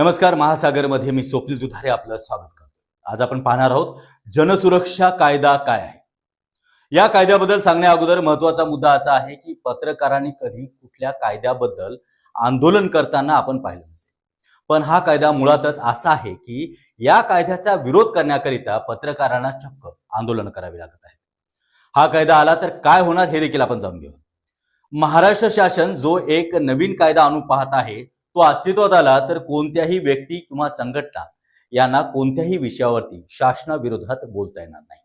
नमस्कार महासागरमध्ये मी स्वप्नील दुधारे आपलं स्वागत करतो. आज आपण पाहणार आहोत जनसुरक्षा कायदा काय आहे? या कायद्याबद्दल सांगण्या अगोदर महत्त्वाचा मुद्दा असा आहे की पत्रकारांनी कधी कुठल्या कायद्याबद्दल आंदोलन करताना आपण पाहिलं नसेल. पण हा कायदा मुळातच असा आहे की या कायद्याचा विरोध करण्याकरिता पत्रकारांना चक्क आंदोलन करावी लागत आहेत. हा कायदा आला तर काय होणार हे देखील आपण जाणून घेऊ महाराष्ट्र शासन जो एक नवीन कायदा आणून पाहत आहे तो अस्तित्वात आला तर कोणत्याही व्यक्ती किंवा संघटना यांना कोणत्याही विषयावरती शासनाविरोधात बोलता येणार नाही.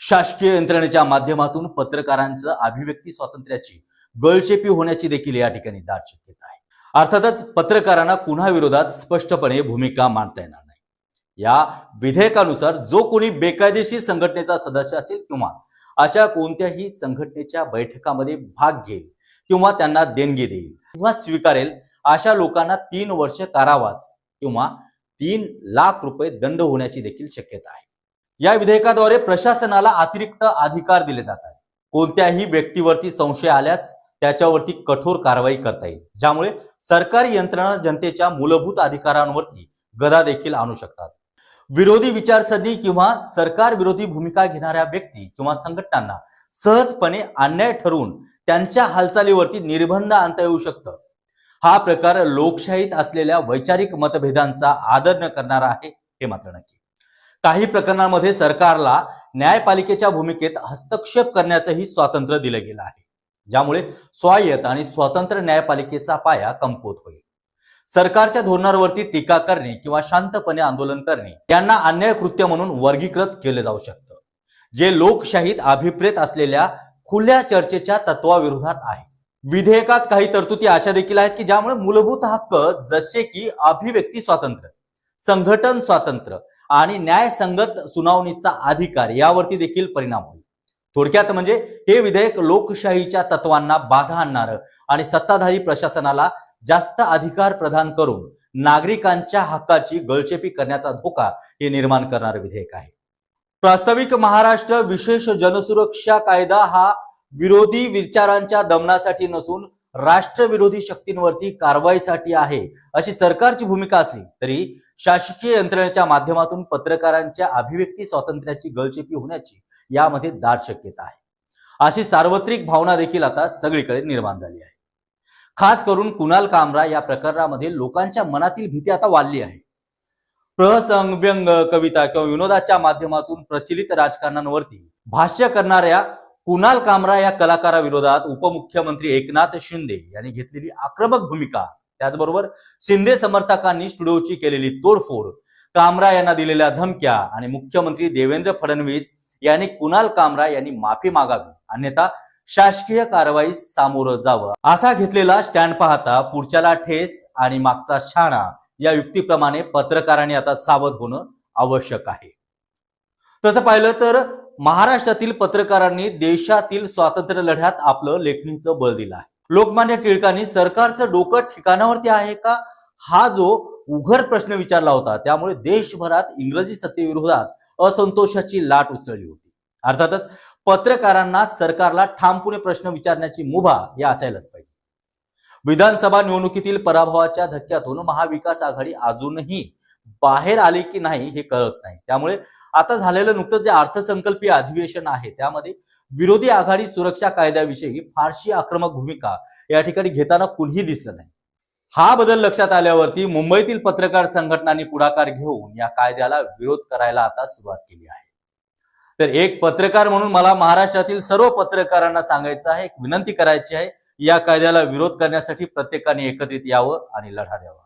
शासकीय यंत्रणेच्या माध्यमातून पत्रकारांचं अभिव्यक्ती स्वातंत्र्याची गळचेपी होण्याची देखील या ठिकाणी दाट शक्यता आहे. अर्थातच पत्रकारांना पुन्हा विरोधात स्पष्टपणे भूमिका मांडता येणार नाही. या विधेयकानुसार जो कोणी बेकायदेशीर संघटनेचा सदस्य असेल किंवा अशा कोणत्याही संघटनेच्या बैठकामध्ये भाग घेईल किंवा त्यांना देणगी देईल किंवा स्वीकारेल अशा लोकांना तीन वर्ष कारावास किंवा तीन लाख रुपये दंड होण्याची देखील शक्यता आहे. या विधेयकाद्वारे प्रशासनाला अतिरिक्त अधिकार दिले जातात कोणत्याही व्यक्तीवरती संशय आल्यास त्याच्यावरती कठोर कारवाई करता येईल. ज्यामुळे सरकारी यंत्रणा जनतेच्या मूलभूत अधिकारांवरती गदा देखील आणू शकतात. विरोधी विचारसरणी किंवा सरकार विरोधी भूमिका घेणाऱ्या व्यक्ती किंवा संघटनांना सहजपणे अन्याय ठरवून त्यांच्या हालचालीवरती निर्बंध आणता येऊ शकतं. हा प्रकार लोकशाहीत असलेल्या वैचारिक मतभेदांचा आदर न करणारा आहे हे मात्र नक्की. काही प्रकरणांमध्ये सरकारला न्यायपालिकेच्या भूमिकेत हस्तक्षेप करण्याचंही स्वातंत्र्य दिलं गेलं आहे ज्यामुळे स्वायत्त आणि स्वतंत्र न्यायपालिकेचा पाया कमकुवत होईल. सरकारच्या धोरणांवरती टीका करणे किंवा शांतपणे आंदोलन करणे यांना अन्याय कृत्य म्हणून वर्गीकृत केलं जाऊ शकतं जे लोकशाहीत अभिप्रेत असलेल्या खुल्या चर्चेच्या तत्वाविरोधात आहे. विधेयकात काही तरतुदी अशा देखील आहेत की ज्यामुळे मूलभूत हक्क जसे की अभिव्यक्ती स्वातंत्र्य संघटन स्वातंत्र्य आणि न्यायसंगत सुनावणीचा अधिकार यावरती देखील परिणाम होईल. थोडक्यात म्हणजे हे विधेयक लोकशाहीच्या तत्वांना बाधा आणणारं आणि सत्ताधारी प्रशासनाला जास्त अधिकार प्रदान करून नागरिकांच्या हक्काची गळचेपी करण्याचा धोका हे निर्माण करणारं विधेयक आहे. प्रास्ताविक महाराष्ट्र विशेष जनसुरक्षा कायदा हा विरोधी विचारांच्या दमनासाठी नसून राष्ट्रविरोधी शक्तींवरती कारवाईसाठी आहे अशी सरकारची भूमिका असली तरी शासकीय यंत्रणेच्या माध्यमातून पत्रकारांच्या अभिव्यक्ती स्वातंत्र्याची गळचेपी होण्याची यामध्ये दाट शक्यता आहे. अशी सार्वत्रिक भावना देखील आता सगळीकडे निर्माण झाली आहे. खास करून कुणाल कामरा या प्रकरणामध्ये लोकांच्या मनातील भीती आता वाढली आहे. प्रसंग व्यंग कविता किंवा विनोदाच्या माध्यमातून प्रचलित राजकारणांवरती भाष्य करणाऱ्या कुणाल कामरा या कलाकाराविरोधात उपमुख्यमंत्री एकनाथ शिंदे यांनी घेतलेली आक्रमक भूमिका. त्याचबरोबर शिंदे समर्थकांनी स्टुडिओची केलेली तोडफोड कामरा यांना दिलेल्या धमक्या आणि मुख्यमंत्री देवेंद्र फडणवीस यांनी कुणाल कामरा यांनी माफी मागावी अन्यथा शासकीय कारवाई सामोरं जावं. असा घेतलेला स्टँड पाहता पुढच्याला ठेस आणि मागचा शाणा या युक्तीप्रमाणे पत्रकारांनी आता सावध होणं आवश्यक आहे. तसं पाहिलं तर महाराष्ट्रातील पत्रकारांनी देशातील स्वातंत्र्य लढ्यात आपलं लेखणीचं बळ दिलं आहे. लोकमान्य टिळकांनी सरकारचं डोकं ठिकाणावरती आहे का? हा जो उघड प्रश्न विचारला होता त्यामुळे देशभरात इंग्रजी सत्तेविरोधात असंतोषाची लाट उसळली होती. अर्थातच पत्रकारांना सरकारला ठामपुणे प्रश्न विचारण्याची मुभा हे असायलाच पाहिजे. विधानसभा निवडणुकीतील पराभवाच्या धक्क्यातून महाविकास आघाडी अजूनही बाहेर आले की नाही हे कळत नाही. त्यामुळे आता झालेलं नुकतं जे अर्थसंकल्पीय अधिवेशन आहे त्यामध्ये विरोधी आघाडी सुरक्षा कायद्याविषयी फारशी आक्रमक भूमिका या ठिकाणी घेताना कुणीही दिसलं नाही. हा बदल लक्षात आल्यावरती मुंबईतील पत्रकार संघटनांनी पुढाकार घेऊन या कायद्याला विरोध करायला आता सुरुवात केली आहे. तर एक पत्रकार म्हणून मला महाराष्ट्रातील सर्व पत्रकारांना सांगायचं आहे एक विनंती करायची आहे या कायद्याला विरोध करण्यासाठी प्रत्येकाने एकत्रित यावं आणि लढा द्यावा.